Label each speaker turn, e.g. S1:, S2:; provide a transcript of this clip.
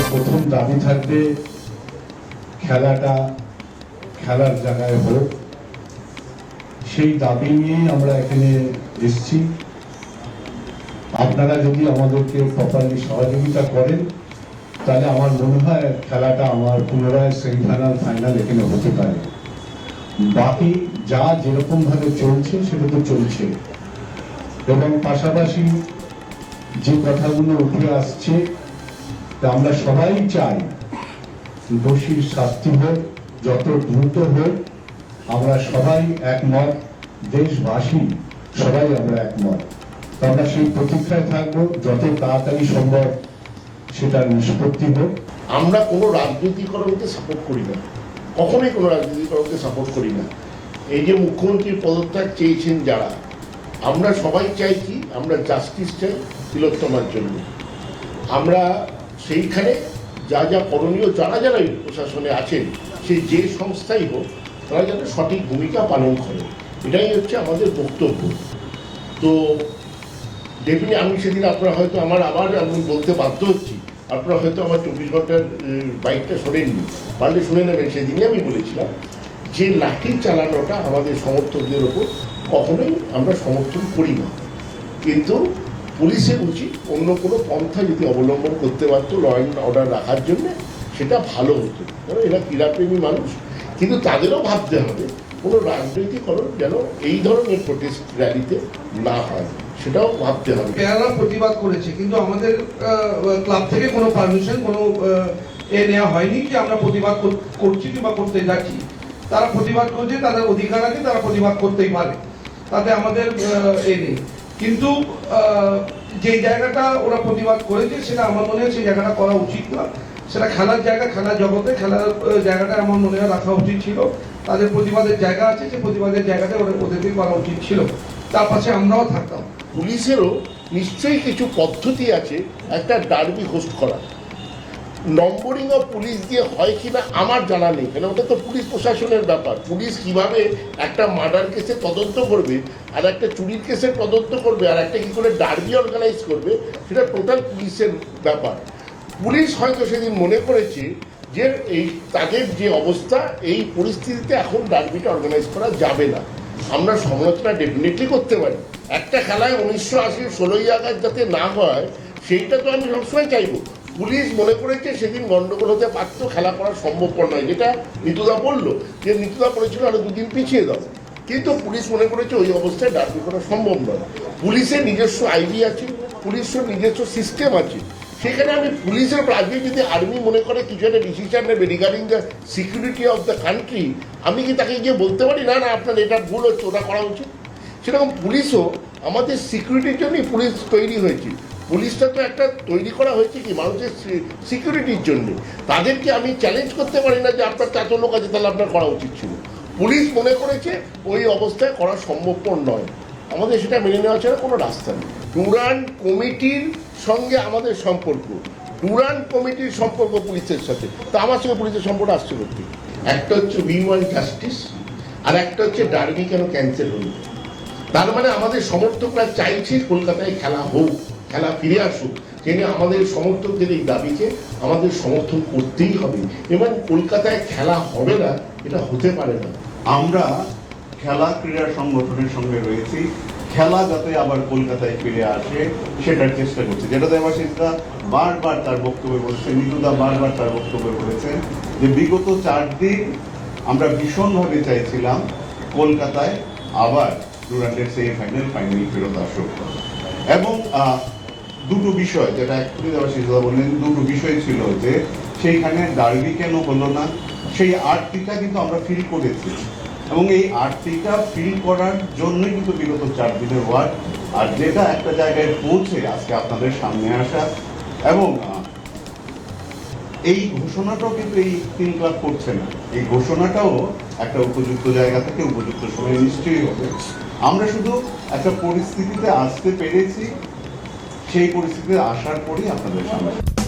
S1: প্রথম দাবি থাকবে খেলাটা খেলার জায়গায় হোক। সেই দাবি নিয়েই আমরা এখানে এসেছি। আপনারা যদি আমাদেরকে প্রপারলি সহযোগিতা করেন, তাহলে আমার মনে হয় খেলাটা আমার পুনরায় সেমিফাইনাল ফাইনাল এখানে হতে পারে। বাকি যা যেরকম ভাবে চলছে, সেটা তো চলছে। এবং পাশাপাশি যে কথাগুলো উঠে আসছে তা আমরা সবাই চাই দোষীর শাস্তি হোক, যত দ্রুত হোক, আমরা সবাই একমত, দেশবাসী সবাই আমরা একমত। আমরা সেই প্রতীক্ষায় থাকব, যত তাড়াতাড়ি সম্ভব সেটা নিষ্পত্তি হোক।
S2: আমরা কোনো রাজনীতিকরণকে সাপোর্ট করি না। কখনোই কোনো রাজনীতিকরণকে সাপোর্ট করি না। এই যে মুখ্যমন্ত্রীর পদত্যাগ চেয়েছেন যারা, আমরা সবাই চাই কি? আমরা জাস্টিস চাই তিলোত্তমার জন্য। আমরা সেইখানে যা যা করণীয় যারা যারা প্রশাসনে আছেন সে যে সংস্থাই হোক, তারা যেন সঠিক ভূমিকা পালন করে। এটাই হচ্ছে আমাদের বক্তব্য। তো ডেফিনি আমি সেদিন আপনারা হয়তো আমার আবার আমি বলতে বাধ্য হচ্ছি, আপনারা হয়তো আমার চব্বিশ ঘণ্টার বাইকটা শোনেননি। পারলে শুনে নেবেন, সেদিনই আমি বলেছিলাম যে লাঠি চালানোটা আমাদের সমর্থকদের ওপর কখনোই আমরা সমর্থন করি না। কিন্তু পুলিশের উচিত অন্য কোনো পন্থা যদি অবলম্বন করতে পারতো ল অ্যান্ড অর্ডার রাখার জন্য সেটা ভালো হতো। কারণ এরা ক্রীড়াপ্রেমী মানুষ। কিন্তু তাদেরও ভাবতে হবে, কোনো রাজনৈতিকরণ যেন এই ধরনের প্রোটেস্ট র্যালিতে না হয়। সেটাও ভাবতে হবে।
S3: প্লেয়াররা প্রতিবাদ করেছে, কিন্তু আমাদের ক্লাব থেকে কোনো পারমিশন কোনো এ নেওয়া হয়নি যে আমরা প্রতিবাদ কর- করছি কিংবা করতে যাচ্ছি। তারা প্রতিবাদ করছে, তাদের অধিকার আছে, তারা প্রতিবাদ করতেই পারে। তাতে আমাদের এ নেই। কিন্তু যে জায়গাটা ওরা প্রতিবাদ করেছে, সেটা আমার মনে হয় সেই জায়গাটা করা উচিত না। সেটা খেলার জায়গা, খেলার জগতে, খেলার জায়গাটা আমার মনে হয় রাখা উচিত ছিল। তাদের প্রতিবাদের জায়গা আছে, সেই প্রতিবাদের জায়গাটা ওরা ওদেরকে করা উচিত ছিল। তার পাশে আমরাও থাকতাম।
S2: পুলিশেরও নিশ্চয়ই কিছু পদ্ধতি আছে একটা ডার্বি হোস্ট করা নম্বরিং অফ পুলিশ দিয়ে হয় কি না আমার জানা নেই। কেন? ওটা তো পুলিশ প্রশাসনের ব্যাপার। পুলিশ কীভাবে একটা মার্ডার কেসে তদন্ত করবে, আর একটা চুরির কেসে তদন্ত করবে, আর একটা কি করে ডার্বি অর্গানাইজ করবে, সেটা টোটাল পুলিশের ব্যাপার। পুলিশ হয়তো সেদিন মনে করেছে যে এই তাদের যে অবস্থা, এই পরিস্থিতিতে এখন ডার্বিটা অর্গানাইজ করা যাবে না। আমরা সমালোচনা ডেফিনেটলি করতে পারি। একটা খেলায় উনিশশো আশির ষোলোই আগস্ট যাতে না হয়, সেইটা তো আমি সবসময় চাইব। পুলিশ মনে করেছে সেদিন গন্ডগোল হতে পারত, খেলা করা সম্ভবপর নয়। যেটা নিতুদা বলল, যে নিতুদা বলেছিল, আরও দুদিন পিছিয়ে দাও। কিন্তু পুলিশ মনে করেছে ওই অবস্থায় ডার্বি করা সম্ভব নয়। পুলিশের নিজস্ব আইডি আছে, পুলিশের নিজস্ব সিস্টেম আছে। সেখানে আমি পুলিশের আজকে যদি আর্মি মনে করে কিছু একটা ডিসিশন নেবে regarding the security of the country আমি কি তাকে গিয়ে বলতে পারি, না না, আপনার এটা ভুল হচ্ছে, ওটা করা উচিত? সেরকম পুলিশও আমাদের সিকিউরিটির জন্যই পুলিশ তৈরি হয়েছে। পুলিশটা তো একটা তৈরি করা হয়েছে কি মানুষের সিকিউরিটির জন্য। তাদেরকে আমি চ্যালেঞ্জ করতে পারি না যে আপনার এত লোক আছে, তাহলে আপনার করা উচিত ছিল। পুলিশ মনে করেছে ওই অবস্থায় করা সম্ভবপর নয়। আমাদের সেটা মেনে নেওয়া ছাড়া কোনো রাস্তা নেই। ডুরান্ট কমিটির সঙ্গে আমাদের সম্পর্ক। ডুরান্ট কমিটির সম্পর্ক পুলিশের সাথে। তা আমার সঙ্গে পুলিশের সম্পর্ক আসছে করতে একটা হচ্ছে উই জাস্টিস আর একটা হচ্ছে ডার্বি কেন ক্যান্সেল হল? তার মানে আমাদের সমর্থকরা চাইছে কলকাতায় খেলা হোক। খেলা ফিরে আসুক জেনে আমাদের সমর্থকদের এই দাবিকে আমাদের সমর্থন করতেই হবে এবং কলকাতায় খেলা হবে না, এটা হতে পারে না।
S4: আমরা খেলা ক্রীড়া সংগঠনের সঙ্গে রয়েছি, খেলা যাতে আবার কলকাতায় ফিরে আসে, সেটার চেষ্টা করছি। যেটা দেবাশিসদা বারবার তার বক্তব্যে বলছেন নিতুদা বারবার তার বক্তব্যে বলেছেন যে বিগত চার দিন আমরা ভীষণভাবে চাইছিলাম কলকাতায় আবার ডুরান্ডের সেমিফাইনাল, ফাইনাল ফেরত আসুক। এবং দুটো বিষয়, যেটা একটু দেবাশিসদা বললেন দুটো বিষয় ছিল যে সেইখানে ডার্বি কেন হলো না, সেই আর্টটিটা কিন্তু আমরা ফিল করেছি। এবং এই আর্টটিটা ফিল করার জন্যই কিন্তু বিগত চার দিনের ওয়ার্ক আর যেটা একটা জায়গায় পৌঁছে আজকে আপনাদের সামনে আসা। এবং এই ঘোষণাটাও কিন্তু এই তিন ক্লাব করছে না। এই ঘোষণাটাও একটা উপযুক্ত জায়গা থেকে উপযুক্ত সময় নিশ্চয়ই হবে। আমরা শুধু একটা পরিস্থিতিতে আসতে পেরেছি সেই পরিস্থিতিতে আসার পরই আপনাদের সামনে।